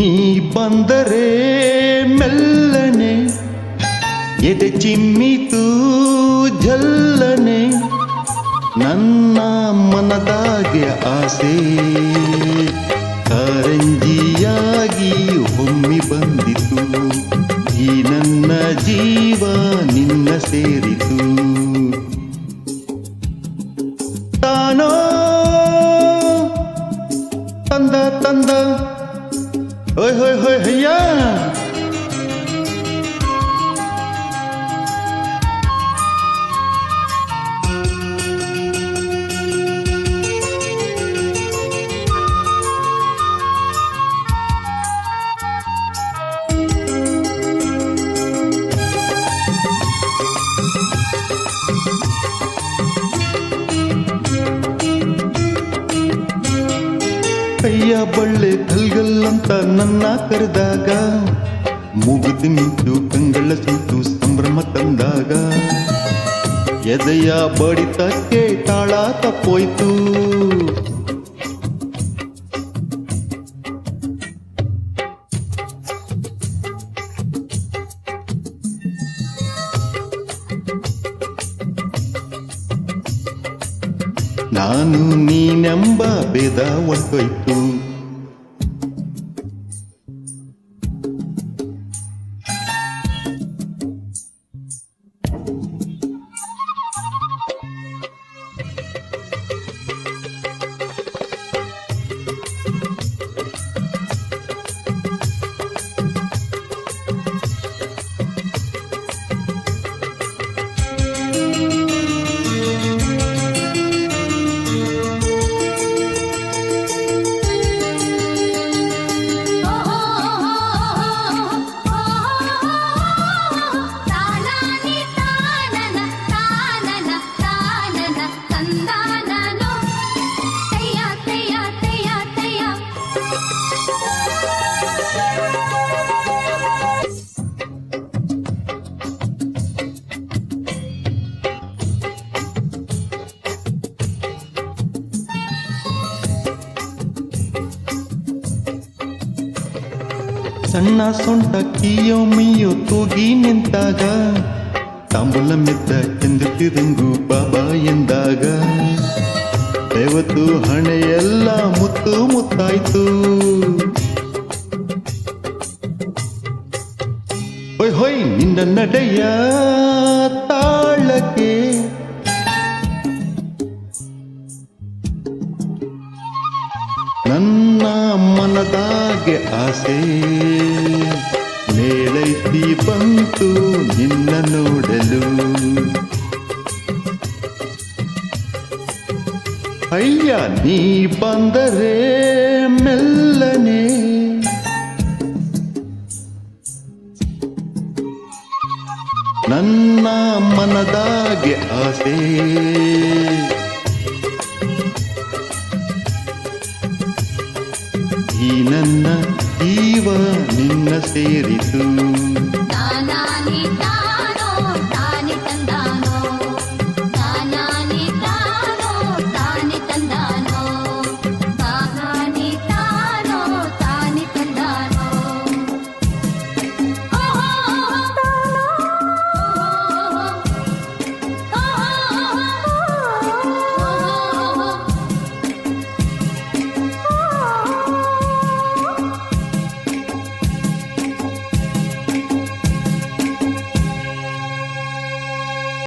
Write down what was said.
ನೀ ಬಂದರೆ ಮೆಲ್ಲನೆ, ಎದೆ ಚಿಮ್ಮಿತು ಜಲ್ಲನೆ ನನ್ನ ಮನದಾಗೆ ಆಸೆ. ಕಾರಂಜಿಯಾಗಿ ಹೊಮ್ಮಿ ಬಂದಿತು, ಈ ನನ್ನ ಜೀವ ನಿನ್ನ ಸೇರಿತು. ತಾನೋ, ತಂದ ತಂದ 嘿嘿嘿嘿呀 ಕೈಯ ಬಳ್ಳೆ ಕಲ್ಗಲ್ಲಂತ ನನ್ನ ಕರೆದಾಗ ಮುಗಿದು ನಿಂತು ಕಂಗಳ ಸುಟ್ಟು ಸಂಭ್ರಮ ತಂದಾಗ. ಎದೆಯ ಬಡಿತಕ್ಕೆ ತಾಳ ತಪ್ಪೋಯ್ತು. ನಾನು ನೀನೆಂಬ ಭೇದ ಒಟ್ಟೋಯ್ತು ಸಣ್ಣ ಸೊಂಟ ಕಿಯೋ ಮಿಯೋ ತೂಗಿ ನಿಂತಾಗ ತಾಂಬೂಲ ಮೆತ್ತ ಎಂದು ತಿರುಂಗು ಬಾಬಾ ಎಂದಾಗ ದೇವತು ಹಣೆಯೆಲ್ಲ ಮುತ್ತು ಮುತ್ತಾಯ್ತು ಹೊಯ್ ಹೊಯ್ ನಿನ್ನ ನಡೆಯ ತಾಳಕ್ಕೆ ನನ್ನ ಮನದಾಗೆ ಆಸೆ ಬಂತು ನಿನ್ನ ನೋಡಲು. ಅಯ್ಯ ನೀ ಬಂದರೆ ಮೆಲ್ಲನೆ. ನನ್ನ ಮನದಾಗೆ ಆಸೆ. ನನ್ನ ಜೀವ ನಿನ್ನ ಸೇರಿತು